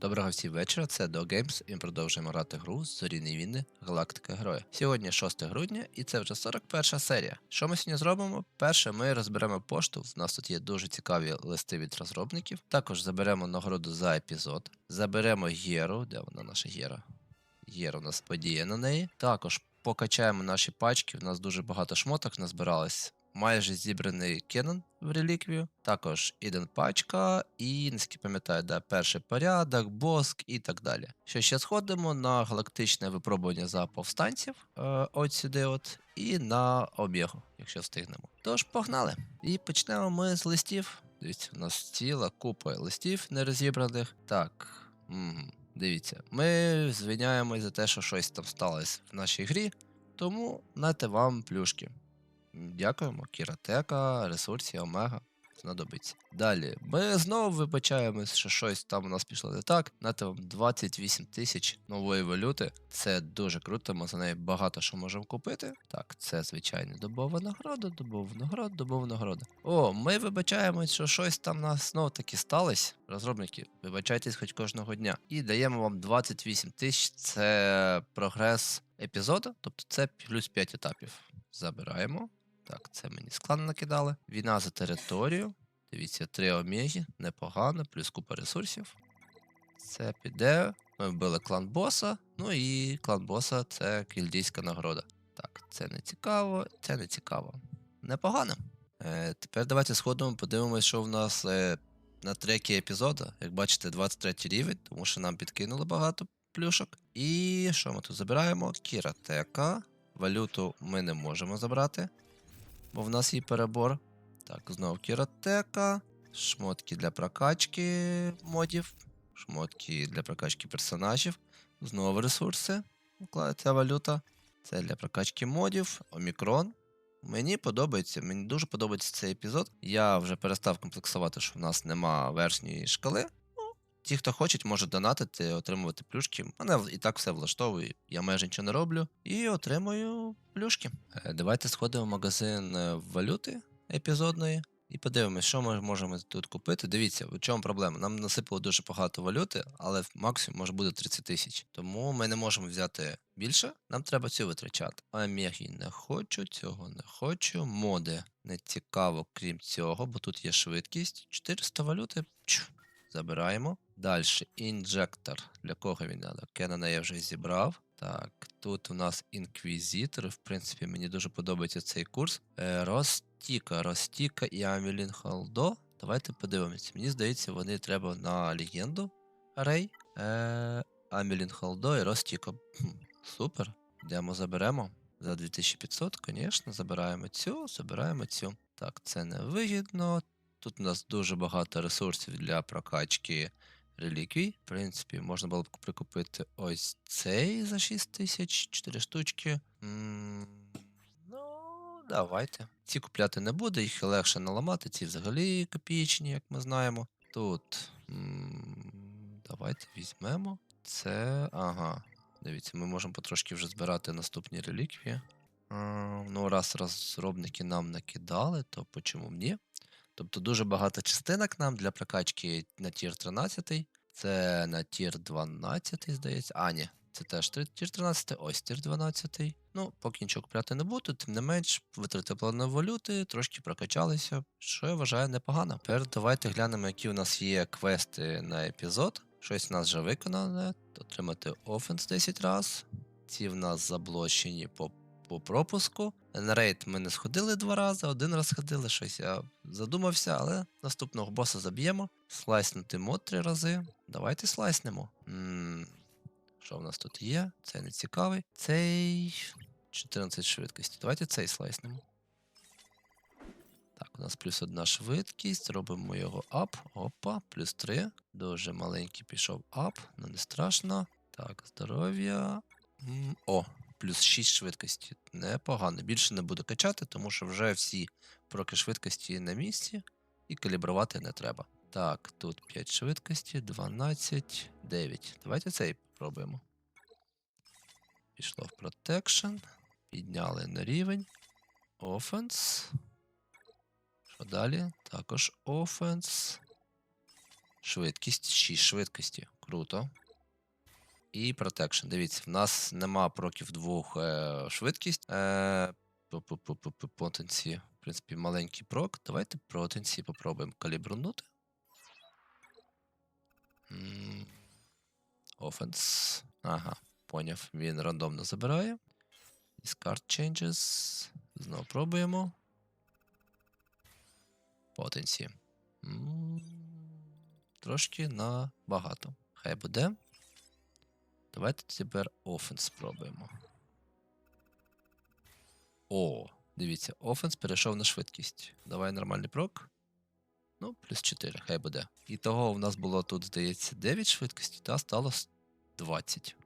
Доброго всім вечора, це Do Games, і ми продовжуємо грати гру Зоріні війни Галактика Героя. Сьогодні 6 грудня, і це вже 41 серія. Що ми сьогодні зробимо? Перше, ми розберемо пошту. У нас тут є дуже цікаві листи від розробників. Також заберемо нагороду за епізод. Заберемо Єру, де вона наша Єра? Єра у нас подія на неї. Також покачаємо наші пачки. У нас дуже багато шмоток назбиралось. Майже зібраний Кенон в реліквію, також іден пачка, і наскільки пам'ятаю, да, перший порядок, боск і так далі. Що ще сходимо на галактичне випробування за повстанців, е, от сюди, от, і на об'єгу, якщо встигнемо. Тож погнали! І почнемо ми з листів. Дивіться, у нас ціла купа листів нерозібраних. Так. Угу. Дивіться, ми звиняємось за те, що щось там сталося в нашій грі, тому нате вам плюшки. Дякуємо, Кіратека, ресурсі, Омега. Знадобиться. Далі. Ми знову вибачаємось, що щось там у нас пішло не так. Нате вам 28 тисяч нової валюти. Це дуже круто, ми за неї багато що можемо купити. Так, це звичайно добова нагорода, добова нагорода, добова нагорода. О, ми вибачаємось, що щось там у нас знов таки сталося. Розробники, вибачайтесь хоч кожного дня. І даємо вам 28 тисяч. Це прогрес епізоду, тобто це плюс 5 етапів. Забираємо. Так, це мені склад накидали. Війна за територію. Дивіться, три омегі, непогано, плюс купа ресурсів. Це піде. Ми вбили клан боса. Ну і клан боса це кільдійська нагорода. Так, це не цікаво, це не цікаво. Непогано. Е, тепер давайте сходимо, подивимось, що в нас е, на трекі епізоду. Як бачите, 23 рівень, тому що нам підкинули багато плюшок. І що ми тут забираємо? Кіратека. Валюту ми не можемо забрати бо в нас є перебор. Так, знову кіротека, шмотки для прокачки модів, шмотки для прокачки персонажів, знову ресурси. Ця валюта. Це для прокачки модів, омікрон. Мені подобається, мені дуже подобається цей епізод. Я вже перестав комплексувати, що в нас нема верхньої шкали. Ті, хто хочуть, можуть донатити, отримувати плюшки. Мене і так все влаштовує. Я майже нічого не роблю. І отримую плюшки. Е, Давайте сходимо в магазин е, валюти епізодної і подивимось, що ми можемо тут купити. Дивіться, в чому проблема. Нам насипало дуже багато валюти, але максимум може бути 30 тисяч. Тому ми не можемо взяти більше. Нам треба цю витрачати. Омеги не хочу, цього не хочу. Моди не цікаво, крім цього, бо тут є швидкість. 400 валюти. Чу. Забираємо. Далі інжектор. Для кого він треба? Кеннона я вже зібрав. Так, тут у нас інквізитор. В принципі, мені дуже подобається цей курс. Е, Ростіка, Ростіка і Амілін Халдо. Давайте подивимось. Мені здається, вони треба на легенду. Рей. Е, Амілін Халдо і Ростіка. Хм, супер. Йдемо заберемо. За 2500, звісно, забираємо цю, забираємо цю. Так, це не вигідно. Тут у нас дуже багато ресурсів для прокачки реліквій. В принципі, можна було б прикупити ось цей за 6 тисяч, 4 штучки. Ну, давайте. Ці купляти не буду, їх легше наламати, ці взагалі копієчні, як ми знаємо. Тут. Давайте візьмемо. Це. Ага. Дивіться, ми можемо потрошки вже збирати наступні реліквії. Ну, раз розробники нам накидали, то почому б ні? Тобто дуже багато частинок нам для прокачки на тір 13. Це на тір 12, здається. А, ні, це теж тір 13, ось тір 12. Ну, поки нічого купляти не буду, тим не менш, витратили плану валюти, трошки прокачалися, що я вважаю непогано. Тепер давайте глянемо, які у нас є квести на епізод. Щось у нас вже виконане. Отримати офенс 10 разів. Ці в нас заблочені по по пропуску. На рейд ми не сходили два рази, один раз сходили, щось я задумався, але наступного боса заб'ємо. Слайснути мод три рази. Давайте слайснемо. м що в нас тут є? Це не цікавий. Цей 14 швидкості. Давайте цей слайснемо. Так, у нас плюс одна швидкість. Робимо його ап. Опа, плюс 3. Дуже маленький пішов ап, ну не страшно. Так, здоров'я. О, плюс 6 швидкості. Непогано. Більше не буду качати, тому що вже всі проки швидкості на місці і калібрувати не треба. Так, тут 5 швидкості, 12, 9. Давайте цей попробуємо. Пішло в Protection. Підняли на рівень. Offense. Що далі? Також offense. Швидкість 6 швидкості. Круто. І протекшн. Дивіться, в нас нема проків двох е, швидкість. Е. В принципі, маленький прок. Давайте потенції попробуємо калібрунути. Офенс. Ага, поняв. Він рандомно забирає. Discard changes. Знову пробуємо. Потенції. М, Трошки на багато. Хай буде. Давайте тепер офенс спробуємо. О, дивіться, офенс перейшов на швидкість. Давай нормальний прок. Ну, плюс 4, хай буде. І того у нас було тут, здається, 9 швидкості, та стало 20.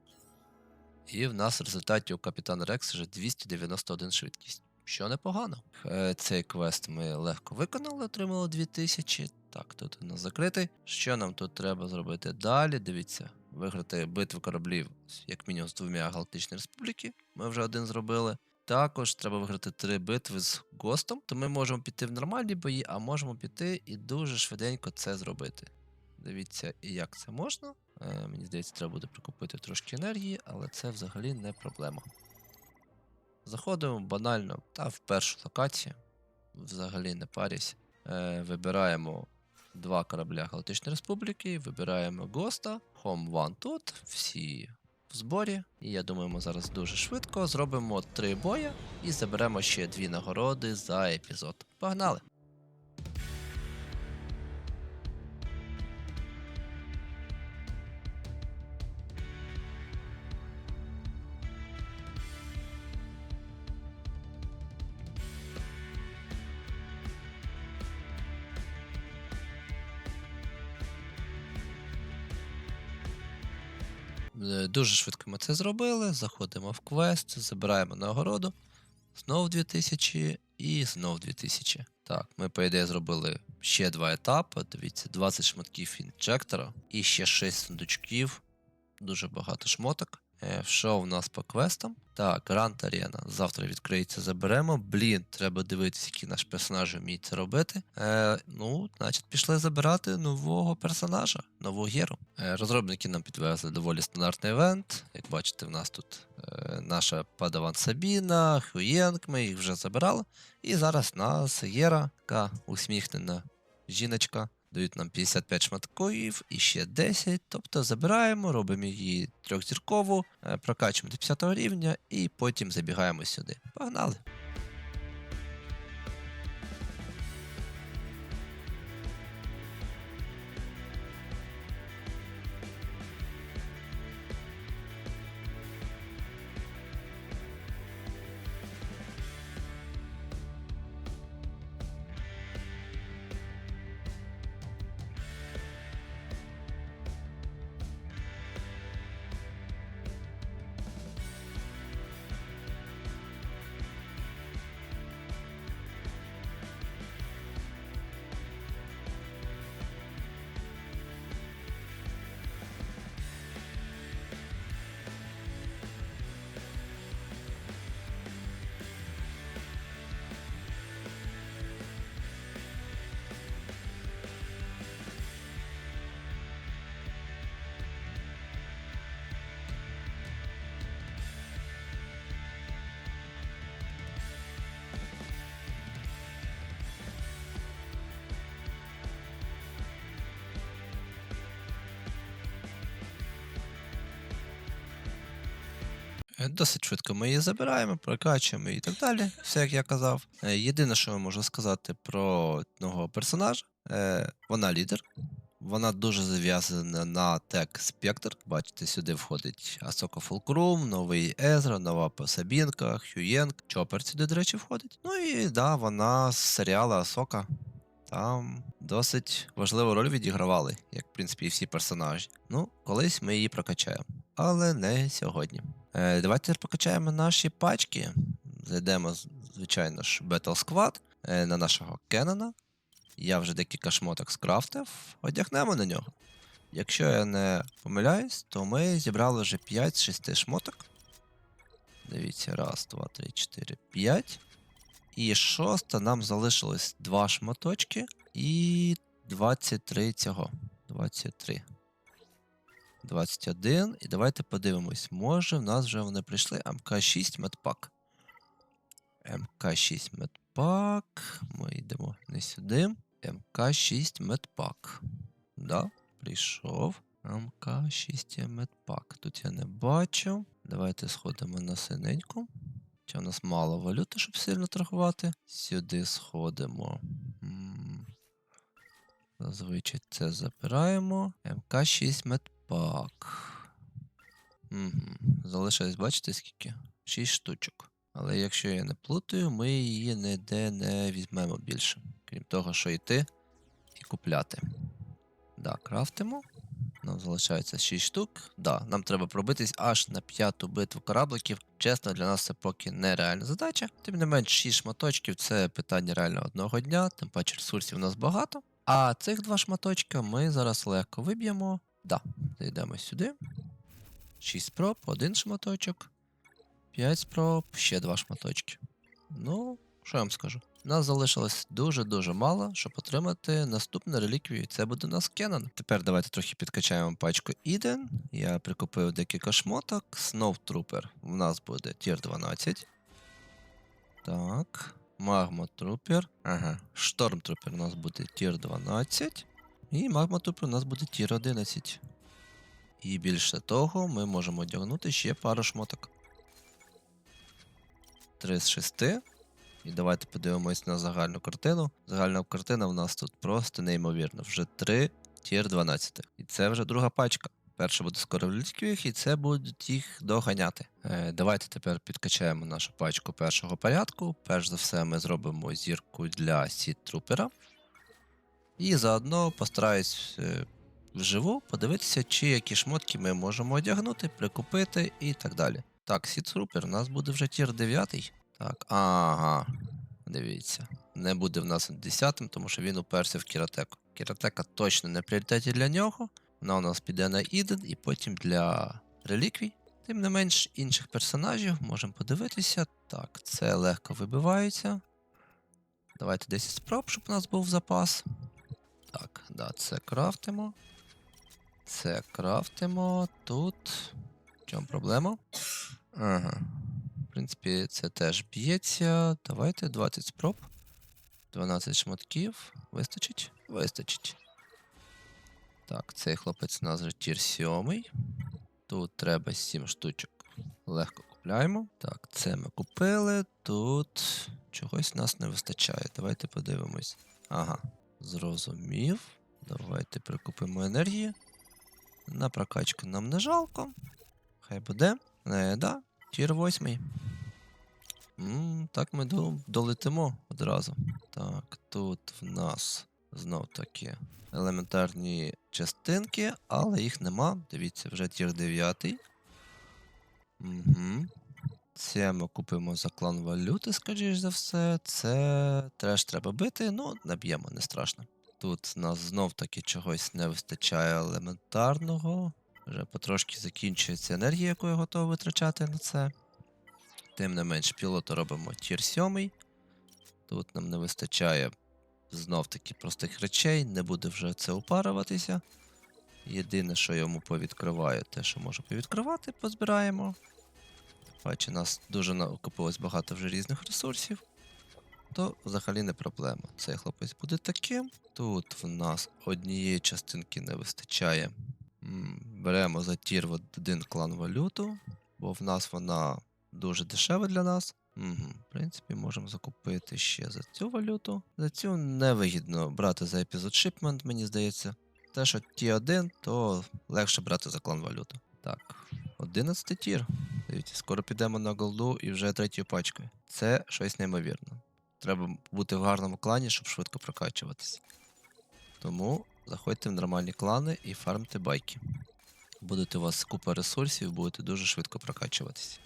І в нас в результаті у Капітан Рекс вже 291 швидкість. Що непогано. Е, Цей квест ми легко виконали, отримали 2000. Так, тут у нас закритий. Що нам тут треба зробити далі? Дивіться, виграти битву кораблів, як мінімум з двома Галактичної Республіки. Ми вже один зробили. Також треба виграти три битви з Гостом, то ми можемо піти в нормальні бої, а можемо піти і дуже швиденько це зробити. Дивіться, як це можна. Е, мені здається, треба буде прикупити трошки енергії, але це взагалі не проблема. Заходимо банально та в першу локацію. Взагалі не парюсь. Е, вибираємо два корабля Галактичної Республіки, вибираємо Госта, Home One тут, всі в зборі. І я думаю, ми зараз дуже швидко зробимо три бої і заберемо ще дві нагороди за епізод. Погнали! Дуже швидко ми це зробили. Заходимо в квест, забираємо нагороду. Знов 2000 і знов 2000. Так, ми, по ідеї, зробили ще два етапи. Дивіться, 20 шматків інжектора і ще 6 сундучків. Дуже багато шмоток. Е, Що в нас по квестам? Так, Грант Арена. Завтра відкриється, заберемо. Блін, треба дивитися, які наш персонаж вміє це робити. Е, ну, значить, пішли забирати нового персонажа, нову геру. Е, розробники нам підвезли доволі стандартний івент. Як бачите, в нас тут е, наша падаван Сабіна, Хуєнк, ми їх вже забирали. І зараз нас Гера, така усміхнена жіночка. Дають нам 55 шматків і ще 10. Тобто забираємо, робимо її трьохзіркову, е, прокачуємо до 50 рівня і потім забігаємо сюди. Погнали! Досить швидко ми її забираємо, прокачуємо і так далі. Все як я казав. Е, Єдине, що я можу сказати про одного персонажа, е, вона лідер. Вона дуже зав'язана на тек Спектр. Бачите, сюди входить Асока Фулкрум, новий Езра, нова Сабінка, Хюєнг, Чопер сюди, до речі, входить. Ну і да, вона з серіалу Асока. Там досить важливу роль відігравали, як в принципі і всі персонажі. Ну, колись ми її прокачаємо, але не сьогодні. Е, давайте покачаємо наші пачки. Зайдемо, звичайно ж, Battle Squad е, на нашого Кеннона. Я вже декілька шмоток скрафтив, одягнемо на нього. Якщо я не помиляюсь, то ми зібрали вже 5-6 шмоток. Дивіться, раз, два, три, чотири, п'ять. І шоста нам залишилось 2 шматочки і 23 цього. 23. 21. І давайте подивимось. Може, в нас вже вони прийшли МК6 медпак. МК6 медпак. Ми йдемо не сюди. МК6 медпак. Да, прийшов. МК6 медпак. Тут я не бачу. Давайте сходимо на синеньку. Чи у нас мало валюти, щоб сильно торгувати. Сюди сходимо. Зазвичай це забираємо. МК6 медпак. Угу. Залишилось, бачите, скільки? 6 штучок. Але якщо я не плутаю, ми її ніде не візьмемо більше. Крім того, що йти і купляти. Да, крафтимо. Нам залишається 6 штук. Да, нам треба пробитись аж на п'яту битву корабликів. Чесно, для нас це поки нереальна задача. Тим не менш, 6 шматочків це питання реально одного дня, тим паче ресурсів у нас багато. А цих два шматочка ми зараз легко виб'ємо. Да, зайдемо сюди. 6 спроб, один шматочок. 5 спроб, ще два шматочки. Ну, що я вам скажу? Нас залишилось дуже-дуже мало, щоб отримати наступну реліквію, це буде у нас Кеннон. Тепер давайте трохи підкачаємо пачку Іден. Я прикупив декілька шмоток. Trooper у нас буде тір 12. Так. Магма Трупер. Ага. Шторм Трупер у нас буде тір 12. І Магма у нас буде тір 11. І більше того, ми можемо одягнути ще пару шмоток. 3 з 6. І давайте подивимось на загальну картину. Загальна картина в нас тут просто неймовірна. Вже 3 тір 12. І це вже друга пачка. Перша буде скоро в людських, і це будуть їх доганяти. Е, давайте тепер підкачаємо нашу пачку першого порядку. Перш за все, ми зробимо зірку для сіт трупера. І заодно постараюсь е, вживу подивитися, чи які шмотки ми можемо одягнути, прикупити і так далі. Так, Сітрупер, у нас буде вже тір 9. Так, ага. Дивіться. Не буде в нас 10, тому що він уперся в кіратеку. Кіратека точно не пріоритеті для нього. Вона у нас піде на Іден і потім для реліквій. Тим не менш, інших персонажів можемо подивитися. Так, це легко вибивається. Давайте 10 спроб, щоб у нас був запас. Так, да, це крафтимо. Це крафтимо. Тут. В чому проблема? Ага. В принципі, це теж б'ється. Давайте 20 спроб. 12 шматків. Вистачить? Вистачить. Так, цей хлопець у нас вже тір 7. Тут треба 7 штучок. Легко купляємо. Так, це ми купили. Тут чогось нас не вистачає. Давайте подивимось. Ага, зрозумів. Давайте прикупимо енергії. На прокачку нам не жалко. Хай буде. Е, да, тір 8. М, так ми до, долетимо одразу. Так, тут в нас знов таки елементарні частинки, але їх нема. Дивіться, вже тір 9. Угу. Це ми купимо за клан валюти, скоріш за все. Це треш треба бити, ну, наб'ємо, не страшно. Тут нас знов таки чогось не вистачає елементарного. Вже потрошки закінчується енергія, яку я готовий витрачати на це. Тим не менш, пілоту робимо тір 7. Тут нам не вистачає знов таки простих речей, не буде вже це упаруватися. Єдине, що йому повідкриваю, те, що можу повідкривати, позбираємо. Бачу, нас дуже накопилось багато вже різних ресурсів. То взагалі не проблема. Цей хлопець буде таким. Тут в нас однієї частинки не вистачає. Беремо за тір в один клан валюту, бо в нас вона дуже дешева для нас. Угу. В принципі, можемо закупити ще за цю валюту. За цю невигідно брати за епізод шипмент, мені здається. Те, що ті 1, то легше брати за клан валюту. Так, 11 тір. Дивіться, скоро підемо на голду і вже третьою пачкою. Це щось неймовірне. Треба бути в гарному клані, щоб швидко прокачуватися. Тому заходьте в нормальні клани і фармте байки. Будете у вас купа ресурсів, будете дуже швидко прокачуватися.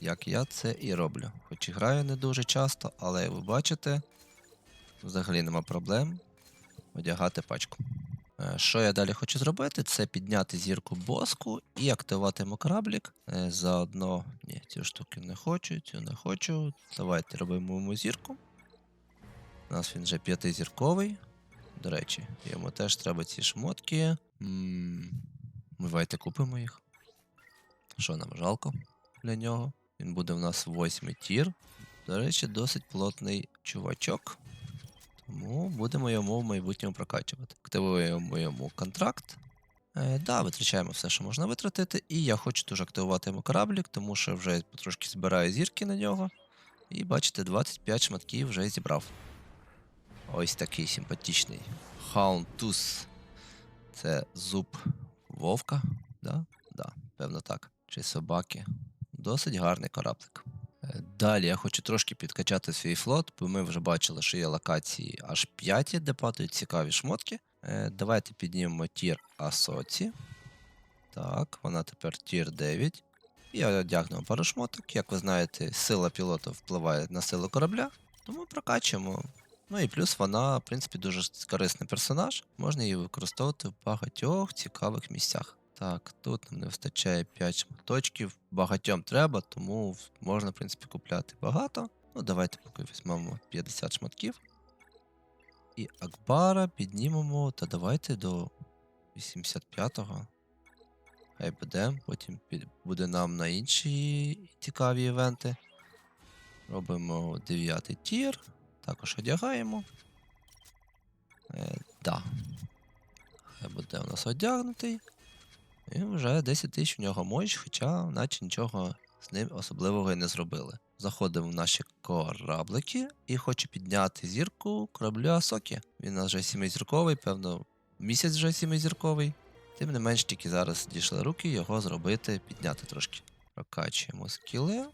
Як я це і роблю. Хоч і граю не дуже часто, але як ви бачите, взагалі нема проблем одягати пачку. Е, Що я далі хочу зробити, це підняти зірку боску і активувати кораблік. Е, Заодно. Ні, цю штуки не хочу, цю не хочу. Давайте робимо йому зірку. У нас він вже п'ятизірковий. До речі, йому теж треба ці шмотки. Давайте купимо їх. Що нам жалко для нього? Він буде в нас восьмий тір. До речі, досить плотний чувачок. Тому будемо йому в майбутньому прокачувати. Активуємо йому контракт. Е, да, витрачаємо все, що можна витратити. І я хочу дуже активувати йому кораблік, тому що вже потрошки збираю зірки на нього. І бачите, 25 шматків вже зібрав. Ось такий симпатичний. Хаунтус. Це зуб вовка. Да? Да, певно так. Чи собаки. Досить гарний кораблик. Далі я хочу трошки підкачати свій флот, бо ми вже бачили, що є локації аж 5, де падають цікаві шмотки. Е, Давайте піднімемо тір Асоці. Так, вона тепер тір 9. І одягнемо пару шмоток. Як ви знаєте, сила пілота впливає на силу корабля, тому прокачуємо. Ну і плюс вона, в принципі, дуже корисний персонаж. Можна її використовувати в багатьох цікавих місцях. Так, тут нам не вистачає 5 шматочків. Багатьом треба, тому можна, в принципі, купляти багато. Ну, давайте поки візьмемо 50 шматків. І Акбара піднімемо, та давайте до 85-го. Хай буде, потім буде нам на інші цікаві івенти. Робимо 9 тір, також одягаємо. Е, да. Хай буде у нас одягнутий. І вже 10 тисяч у нього мощ, хоча наче нічого з ним особливого і не зробили. Заходимо в наші кораблики і хочу підняти зірку кораблю Асокі. Він у нас вже сімизірковий, певно, місяць вже сімизірковий. Тим не менш, тільки зараз дійшли руки його зробити, підняти трошки. Прокачуємо скіли.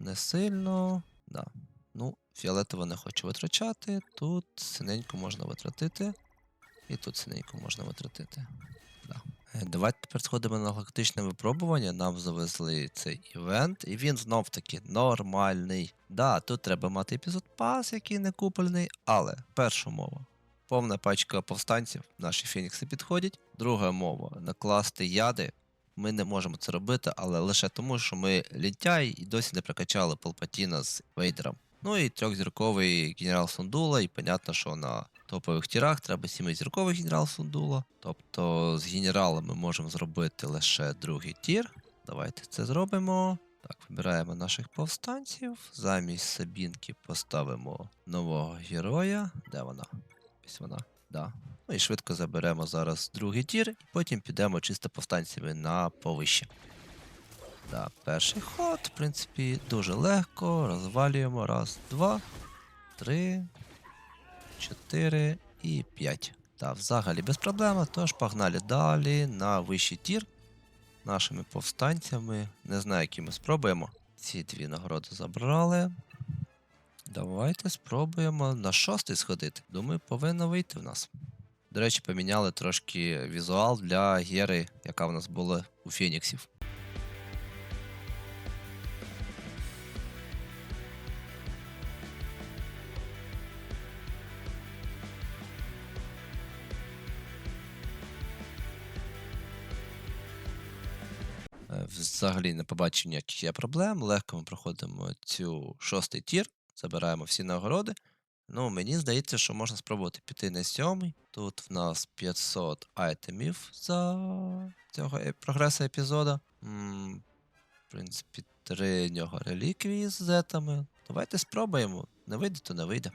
Не сильно. Да. Ну, фіолетово не хочу витрачати. Тут синеньку можна витратити. І тут синеньку можна витратити. Е, Давайте тепер сходимо на галактичне випробування. Нам завезли цей івент, і він знов таки нормальний. Да, тут треба мати епізод пас, який не куплений, але перша мова. Повна пачка повстанців, наші фінікси підходять. Друга мова накласти яди. Ми не можемо це робити, але лише тому, що ми лінтяй і досі не прокачали Палпатіна з Вейдером. Ну і трьохзірковий генерал Сундула, і понятно, що на топових тірах треба сімизірковий генерал Сундула. Тобто з генерала ми можемо зробити лише другий тір. Давайте це зробимо. Так, вибираємо наших повстанців. Замість Сабінки поставимо нового героя. Де вона? Ось вона. Да. Ну і швидко заберемо зараз другий тір, і потім підемо чисто повстанцями на повище. Да, перший ход, в принципі, дуже легко. Розвалюємо. Раз, два, три, чотири і п'ять. Та взагалі без проблем. Тож погнали далі на вищий тір нашими повстанцями. Не знаю, які ми спробуємо. Ці дві нагороди забрали. Давайте спробуємо на шостий сходити. Думаю, повинно вийти в нас. До речі, поміняли трошки візуал для Гери, яка в нас була у Феніксів. Взагалі не побачив ніяких є проблем. Легко ми проходимо цю шостий тір, забираємо всі нагороди. Ну, мені здається, що можна спробувати піти на сьомий. Тут в нас 500 айтемів за цього е- прогресу епізода. М, В принципі, три нього реліквії з зетами. Давайте спробуємо. Не вийде, то не вийде.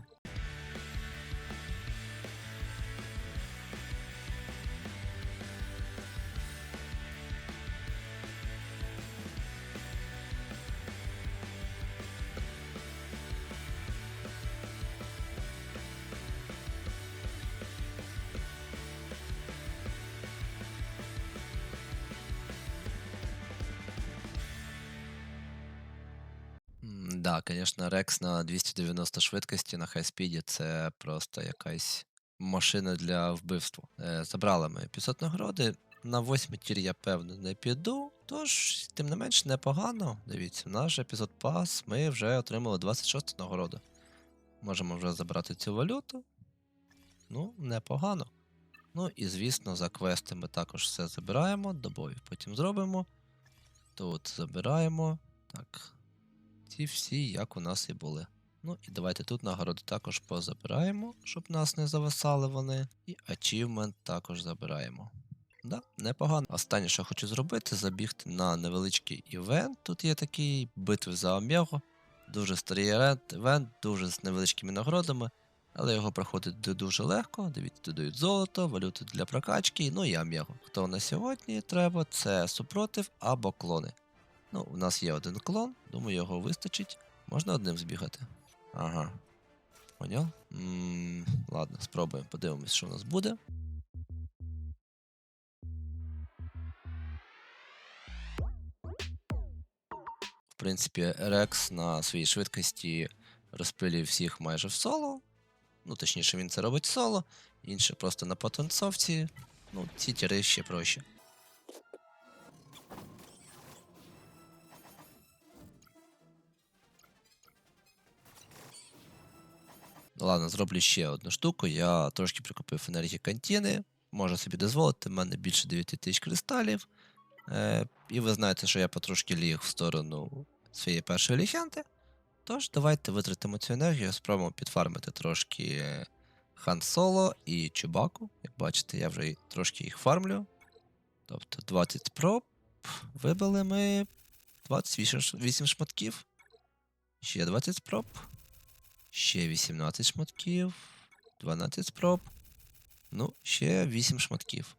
Да, звісно, Рекс на 290 швидкості на хайспіді це просто якась машина для вбивства. Е, забрали ми 500 нагороди. На восьмий тір я певно не піду. Тож, тим не менш, непогано. Дивіться, наш епізод пас. Ми вже отримали 26 нагороду. Можемо вже забрати цю валюту. Ну, непогано. Ну і звісно, за квести ми також все забираємо, добові потім зробимо. Тут забираємо. Так. Ці всі, як у нас і були. Ну і давайте тут нагороди також позабираємо, щоб нас не зависали вони. І ачівмент також забираємо. Да, непогано. Останнє, що хочу зробити, забігти на невеличкий івент. Тут є такий битви за Омегу. Дуже старий івент, дуже з невеличкими нагородами, але його проходить дуже легко. Дивіться, додають золото, валюту для прокачки, ну і Омегу. Хто на сьогодні треба, це супротив або клони. Ну, у нас є один клон, думаю, його вистачить. Можна одним збігати. Ага. Поняв? ладно, спробуємо, подивимось, що у нас буде. В принципі, Рекс на своїй швидкості розпилює всіх майже в соло. Ну, точніше, він це робить соло, інше просто на потанцовці. Ну, ці тіри ще проще. Ладно, зроблю ще одну штуку. Я трошки прикупив енергії контіни. Можу собі дозволити, в мене більше 9 тисяч кристалів. Е, і ви знаєте, що я потрошки ліг в сторону своєї першої легенди. Тож, давайте витратимо цю енергію, спробуємо підфармити трошки Хан Соло і Чубаку. Як бачите, я вже трошки їх фармлю. Тобто 20 проб. Вибили ми 28 шматків. Ще 20 спроб. Ще 18 шматків. 12 спроб. Ну, ще 8 шматків.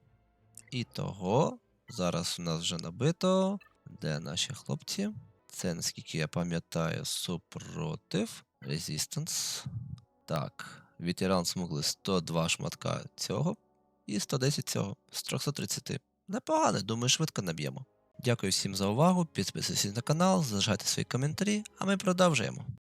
І того, зараз у нас вже набито. Де наші хлопці? Це, наскільки я пам'ятаю, супротив. Resistance. Так. Ветеран змогли 102 шматка цього і 110 цього з 330. Непогано, думаю, швидко наб'ємо. Дякую всім за увагу. Підписуйтесь на канал, залишайте свої коментарі, а ми продовжуємо.